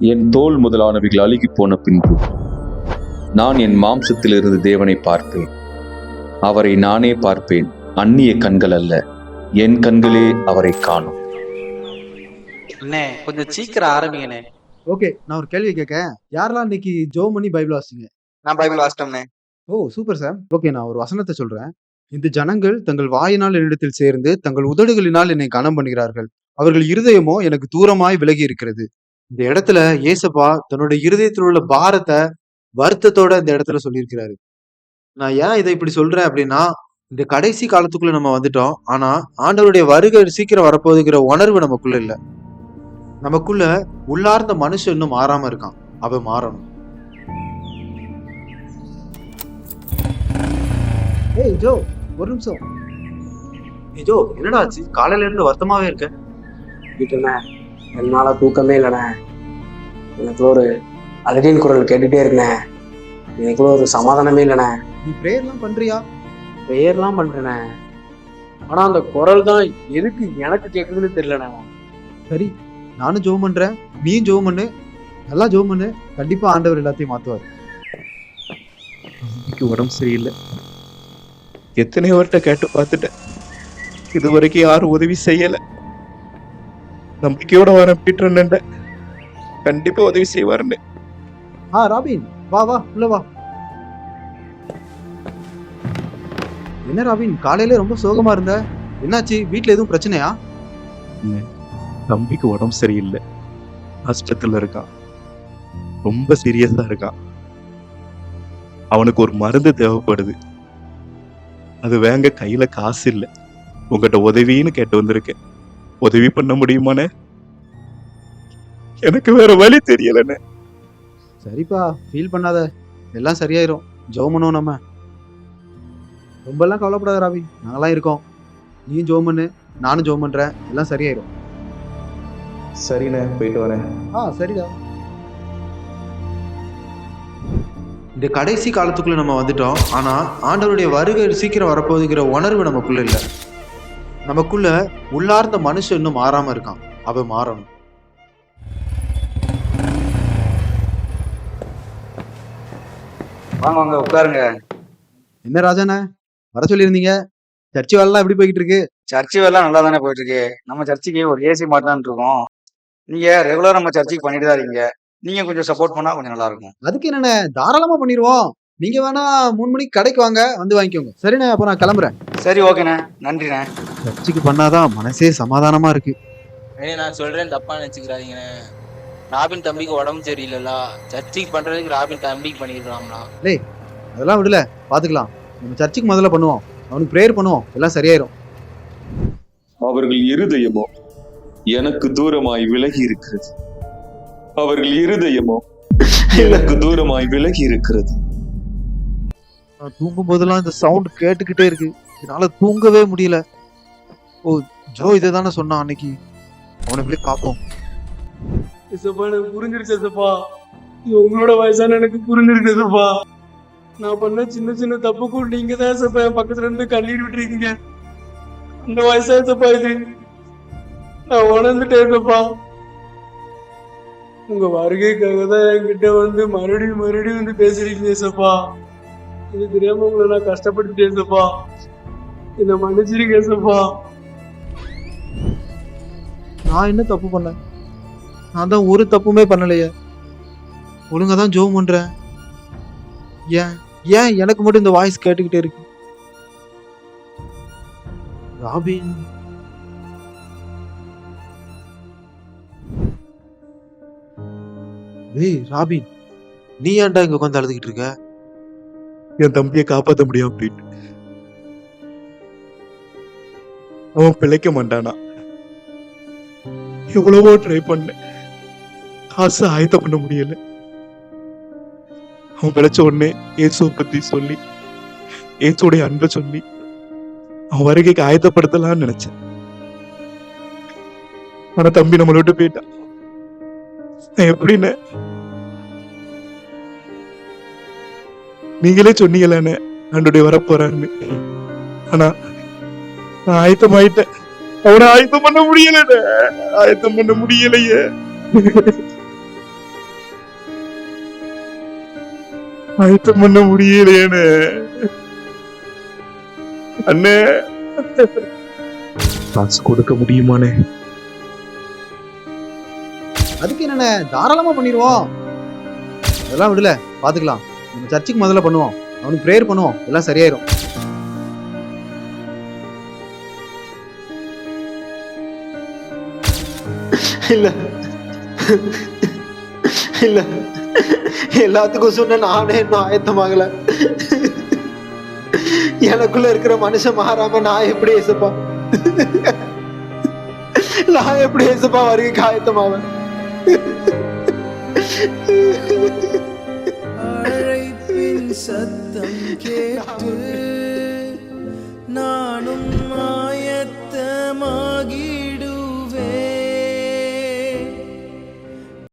என் தோல் முதலானவைகள் அழுகி போன பின்பு நான் என் மாம்சத்திலிருந்து தேவனை பார்ப்பேன் அவரை நானே பார்ப்பேன். அந்நிய கண்கள் அல்ல. என் கண்களே அவரை காணும். அண்ணே கொஞ்சம் சீக்கிரம் ஆரம்பிங்கண்ணே. ஓகே நான் ஒரு கேள்வி கேட்க. யாரெல்லாம் இன்னைக்கு ஜோ பண்ணி பைபிள் வாசிங்க நான் பைபிள் வாசிட்டோம்னே ஓ சூப்பர் சார். ஓகே நான் ஒரு வசனத்தை சொல்றேன். இந்த ஜனங்கள் தங்கள் வாயினால் என்னிடத்தில் சேர்ந்து தங்கள் உதடுகளினால் என்னை கனம் பண்ணுகிறார்கள். அவர்கள் இருதயமோ எனக்கு தூரமாய் விலகி இருக்கிறது. இந்த இடத்துல ஏசப்பா தன்னோட இருதயத்தில் உள்ள பாரத்தை வருத்தத்தோட இந்த இடத்துல சொல்லியிருக்கிறாரு. நான் ஏன் இதை இப்படி சொல்றேன் அப்படின்னா இந்த கடைசி காலத்துக்குள்ள நம்ம வந்துட்டோம். ஆனா ஆண்டவருடைய வருகை சீக்கிரம் வரப்போகுதுங்கிற உணர்வு நமக்குள்ள இல்ல. நமக்குள்ள உள்ளார்ந்த மனுஷன் இன்னும் மாறாம இருக்கான். அவன் மாறணும். ஏய் ஜோ ஒரு நிமிஷம். ஏய் ஜோ என்னடா ஆச்சு? காலையில இருந்து வருத்தமாவே இருக்க. வீட்டுண்ணே என்னால தூக்கமே இல்லைண்ணே. எனக்குள்ள ஒரு அழகின் குரல் கேட்டுட்டே இருந்தேன் எனக்குள்ள ஒரு சமாதானமே இல்லைண்ணே. நீ பிரேயர்லாம் பண்றியா? ப்ரேயர்லாம் பண்றேண்ணே. ஆனா அந்த குரல் தான் எதுக்கு எனக்கு கேட்குதுன்னு தெரியலண்ணே. சரி நானும் ஜோம் பண்றேன். நீயும் ஜோம் பண்ணு. நல்லா ஜோம் பண்ணு. கண்டிப்பா ஆண்டவர் எல்லாத்தையும் மாத்துவார். இன்னைக்கு உடம்பு சரியில்லை. எத்தனையோ வருட்ட கேட்டு பார்த்துட்டேன். இது வரைக்கும் யாரும் உதவி செய்யல. நம்பிக்கையோட வரேன் பீட்டர் கண்டிப்பா உதவி செய்வாருன்னு. ஆ ராபின் வா வா உள்ள வா. என்ன ராபின் காலையில ரொம்ப சோகமா இருந்த? என்னாச்சு வீட்ல எதுவும் பிரச்சனையா? தம்பிக்கு உடம்பு சரியில்லை. ஆஸ்பத்திரியில் இருக்கான். ரொம்ப சீரியஸா இருக்கான். அவனுக்கு ஒரு மருந்து தேவைப்படுது. அது வாங்க கையில காசு இல்லை. உங்ககிட்ட உதவின்னு கேட்டு வந்திருக்கேன். உதவி பண்ண முடியுமாண்ணே? எனக்கு வேற வழி தெரியலண்ணே. சரிப்பா ஃபீல் பண்ணாத. எல்லாம் சரியாயிரும். ஜோம் பண்ணுவோம் நம்ம. ரொம்பலாம் கவலைப்படாத ராபி நாங்களாம் இருக்கோம். நீயும் ஜோம் பண்ணு நானும் ஜோம் பண்றேன் எல்லாம் சரியாயிரும். சரிண்ணே போயிட்டு வரேன். ஆ சரிடா. இந்த கடைசி காலத்துக்குள்ள நம்ம வந்துட்டோம். ஆனா ஆண்டவருடைய வருகை சீக்கிரம் வரப்போகுதுங்கிற உணர்வு நமக்குள்ள இல்ல. நமக்குள்ள உள்ளார்ந்த மனுஷன் இன்னும் மாறாம இருக்கான். அவன் மாறணும். வாங்க வாங்க உட்காருங்க. என்ன ராஜாண்ணே? வர சொல்லியிருந்தீங்க. சர்ச்சு வேலைலாம் எப்படி போய்கிட்டு இருக்கு சர்ச்சு வேலை நல்லா தானே போயிட்டு இருக்கு நம்ம சர்ச்சுக்கு ஒரு ஏசி மாட்டலாம்னு இருக்கோம். நீங்க ரெகுலரா நம்ம சர்ச்சுக்கு பண்ணிட்டு தான் இருக்கீங்க. நீங்க கொஞ்சம் சப்போர்ட் பண்ணா கொஞ்சம் நல்லா இருக்கும் அதுக்கு என்னண்ணே? தாராளமா பண்ணிடுவோம். நீங்க வேணா மூணு மணிக்கு கடைக்கு வாங்க. வந்து வாங்கிக்கோங்க. சரிண்ணே அப்ப நான் கிளம்புறேன். சரி ஓகேண்ணே. நன்றிண்ணே. சர்ச்சுக்கு பண்ணாதான் மனசே சமாதானமா இருக்கு. ஏய் நான் சொல்றேன் தப்பா நினைச்சுக்கிறாதீங்கண்ணே. ராபின் தம்பிக்கு உடம்பு சரியில்லைல்ல. சர்ச்சைக்கு பண்றதுக்கு ராபின் தம்பிக்கு பண்ணிருக்கலாம்னா அதெல்லாம் விடல. பாத்துக்கலாம். நம்ம சர்ச்சுக்கு முதல்ல பண்ணுவோம். அவனுக்கு ப்ரேயர் பண்ணுவோம். எல்லாம் சரியாயிரும். அவர்கள் இருதயமோ எனக்கு தூரமாய் விலகி இருக்கிறது. அவர்கள் இருதயமோ எனக்கு தூரமாய் விலகி இருக்கிறது. நான் தூங்கும் போதெல்லாம் இந்த சவுண்ட் கேட்டுக்கிட்டே இருக்கு. என்னால தூங்கவே முடியல. ஓ ஜோ இதை தானே சொன்னான் அன்னைக்கு. அவனை போய் பார்ப்போம். ஏசப்பா எனக்கு புரிஞ்சிருச்சு ஏசப்பா இது உங்களோட வயசான எனக்கு புரிஞ்சிருக்குதுப்பா நான் பண்ண சின்ன சின்ன தப்புக்கும் நீங்க தான் சப்பா என் பக்கத்துல இருந்து கண்ணீர் விட்டுருக்கீங்க. அந்த வயசா சப்பா இது. நான் உணர்ந்துட்டேன் ஏசப்பா உங்க வருகைக்காக தான் என்கிட்ட வந்து மறுபடியும் மறுபடியும் வந்து பேசுறீங்க சப்பா இது தெரியாம உங்களை நான் கஷ்டப்பட்டுட்டேன் சப்பா என்னை மன்னிச்சிருக்கேன் சப்பா நான் என்ன தப்பு பண்ணேன்? நான் தான் ஒரு தப்புமே பண்ணலையே. ஒழுங்கா தான் ஜோம் பண்ணுறேன் ஏன்? ஏன் எனக்கு மட்டும் இந்த வாய்ஸ் கேட்டுக்கிட்டே இருக்கு? ராபின். ஏய் ராபின். நீ ஏன்டா இங்க உட்காந்து அழுதுகிட்டு இருக்க? என் தம்பியை காப்பாற்ற முடியும் அப்படின்னு அவன் பிழைக்க மாட்டானா? எவ்வளவோ ட்ரை பண்ணேன். காசு ஆயத்தம் பண்ண முடியல. அவன் பிழைச்ச உடனே இயேசு பத்தி சொல்லி இயேசுடைய அன்பை சொல்லி அவன் வருகைக்கு ஆயத்தப்படுத்தலாம்னு நினைச்சேன். ஆனா தம்பி நம்மளை விட்டு போயிட்டான். நான் எப்படின்னு? நீங்களே சொன்னீங்களே ஆண்டுடைய வரப்போறாருன்னு. ஆனா நான் ஆயத்தமாயிட்டேன். அவனை ஆயத்தம் பண்ண முடியல ஆயத்தம் பண்ண முடியலையே. ஆயத்தம் பண்ண முடியலையேன்னு அண்ணே. காசு கொடுக்க முடியுமானே? அதுக்கு என்னண்ணே தாராளமா பண்ணிடுவோம். அதெல்லாம் விடல பாத்துக்கலாம். நம்ம சர்ச்சுக்கு முதல்ல பண்ணுவோம். அவனுக்கு ப்ரேயர் பண்ணுவோம். எல்லாம் சரியாயிரும். இல்ல. இல்ல. எல்லாத்துக்கும் சொன்ன நானே இன்னும் ஆயத்தமாகல. எனக்குள்ள இருக்கிற மனுஷன் மாறாம நான் எப்படி ஏசப்பா? நான் எப்படி ஏசப்பா வருகைக்கு ஆயத்தமாவேன்? சத்தம் கேட்டு நானும்